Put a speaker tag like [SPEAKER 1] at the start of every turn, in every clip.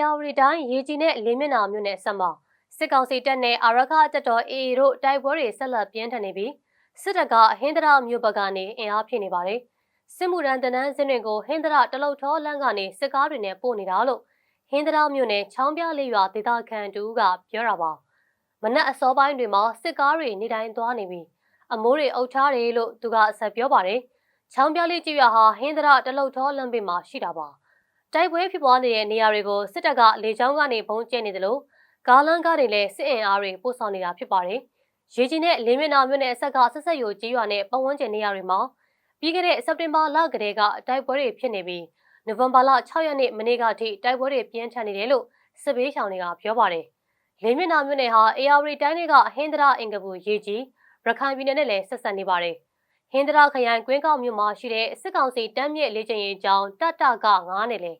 [SPEAKER 1] ယာဝတီတိုင်းရေကြီးနဲ့လေးမျက်နှာမြို့နယ်ဆက်မှာစစ်ကောင်စီတပ်နဲ့အာရခတပ်တော် AA တို့တိုက်ပွဲတွေဆက်လက်ပြင်းထန်နေပြီးစစ်တပ်ကဟင်္ဒရာမြို့ဘက်ကနေအင်အားဖြည့်နေပါတယ်။စစ်မှုရန်တနန်းစင်းတွေကိုဟင်္ဒရာတလုတ်ထောလန်းကနေစစ်ကားတွေနဲ့ပို့နေတာလို့ဟင်္ဒရာမြို့နယ်ချောင်းပြလေးရွာဒေသခံတူကပြောတာပါ။မနက်အစောပိုင်းတွေမှာစစ်ကားတွေနေတိုင်းသွားနေပြီးအမိုးတွေအုပ်ထားတယ်လို့သူကဆက်ပြောပါတယ်။ချောင်းပြလေးကြီးရွာဟာဟင်္ဒရာတလုတ်ထောလန်းပေမှာရှိတာပါ။ တိုက်ပွဲဖြစ်ပွားနေတဲ့နေရာတွေကိုစစ်တပ်ကလေကြောင်းကနေဘုံကျဲနေတယ်လို့ကားလန်းကားတွေလည်းစစ်အင်အားတွေပို့ဆောင်နေတာဖြစ်ပါတယ်။ရေကြီးနဲ့လေးမျက်နှာမြို့နယ်အဆက်ကဆက်ဆက်ယိုကြီးရွာနဲ့ပတ်ဝန်းကျင်နေရာတွေမှာပြီးခဲ့တဲ့စက်တင်ဘာလကတည်းကတိုက်ပွဲတွေဖြစ်နေပြီးနိုဝင်ဘာလ6ရက်နေ့မနေ့ကအထိတိုက်ပွဲတွေပြင်းထန်နေတယ်လို့စစ်ဘေးရှောင်တွေကပြောပါတယ်။လေးမျက်နှာမြို့နယ်ဟာအေယာဝတီတိုင်းတွေကဟင်္ဒရာအင်ကပူရေကြီးရခိုင်ပြည်နယ်နဲ့လည်းဆက်ဆက်နေပါတယ်။ ဟင်္ဒရာခရိုင်ကွင်းကောက်မြို့မှာရှိတဲ့စစ်ကောင်စီတမ်းမြစ်လေကျင်းရေးကျောင်းတတက9နဲ့လေ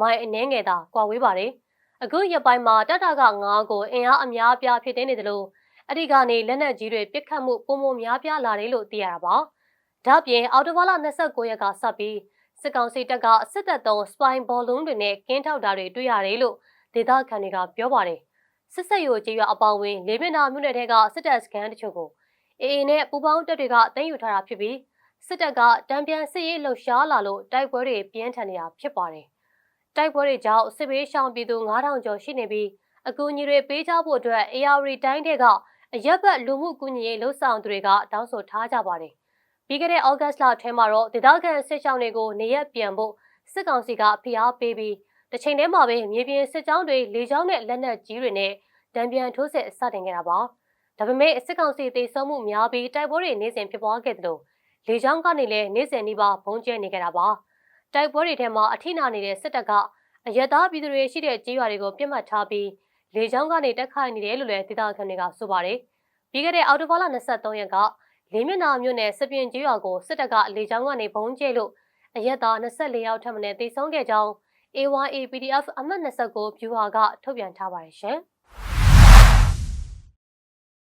[SPEAKER 1] မိုင်အနှဲငယ်သာကွာဝေးပါတယ်။အခုရက်ပိုင်းမှာတတက9ကိုအင်အားအများအပြားဖြစ်နေတယ်လို့အဲ့ဒီကနေလက်နက်ကြီးတွေပစ်ခတ်မှုပုံမများပြားလာတယ်လို့သိရတာပါ။ဒါ့အပြင်အော်တိုဘာလ29ရက်ကစပြီးစစ်ကောင်စီတပ်ကစစ်တပ်သုံးစပိုင်ဘောလုံးတွေနဲ့ကင်းထောက်တာတွေတွေ့ရတယ်လို့ဒေသခံတွေကပြောပါတယ်။စစ်ဆက်ရိုကျေးရွာအပေါင်းဝင်းလေးမျက်နှာမြို့နယ်ထဲကစစ်တပ်စခန်းတချို့ကို အေအေနဲ့ပူပေါင်းတပ်တွေကတင်ယူထားတာဖြစ်ပြီးစစ်တပ်ကတံပြန်စစ်ရေးလှုပ်ရှားလာလို့တိုက်ပွဲတွေပြင်းထန်နေတာဖြစ်ပါတယ်။တိုက်ပွဲတွေကြောင့်စစ်ဘေးရှောင်ပြည်သူ9000ကျော်ရှိနေပြီးအကူအညီတွေပေးကြဖို့အတွက် AR တိုင်းတွေကအရက်ဘတ်လူမှုကူညီရေးလှုပ်ဆောင်သူတွေကတောင်းဆိုထားကြပါတယ်။ပြီးခဲ့တဲ့ဩဂတ်စ်လထဲမှာတော့ဒေသခံစစ်ရှောင်းတွေကိုနေရက်ပြန်ဖို့စစ်ကောင်စီကဖိအားပေးပြီးတစ်ချိန်တည်းမှာပဲမြေပြင်စစ်ကြောင်းတွေလေကြောင်းနဲ့လက်နက်ကြီးတွေနဲ့တံပြန်ထိုးစစ်စတင်ခဲ့တာပါ။ ဒါပေမဲ့စစ်ကောင်စီတေဆုံးမှုများပြီးတိုက်ပွဲတွေနေစဉ်ဖြစ်ပွားခဲ့တယ်လို့လေကြောင်းကနေလည်းနေစဉ်နှိပါဘုံကျဲနေကြတာပါ။တိုက်ပွဲတွေထဲမှာအထိနာနေတဲ့စစ်တပ်ကအရသာပြည်သူတွေရှိတဲ့ကြေးရွာတွေကိုပြစ်မှတ်ထားပြီးလေကြောင်းကနေတက်ခိုက်နေတယ်လို့လည်းဒေသခံတွေကဆိုပါတယ်။ပြီးခဲ့တဲ့အောက်တိုဘာလ23ရက်ကလေးမျက်နှာမြို့နယ်စပြင်းကြီးရွာကိုစစ်တပ်ကလေကြောင်းကနေဘုံကျဲလို့အရက်သား24ယောက်ထပ်မံတေဆုံးခဲ့ကြောင်း AYA PDF အမှတ်29ဗျူဟာကထုတ်ပြန်ထားပါတယ်ရှင်။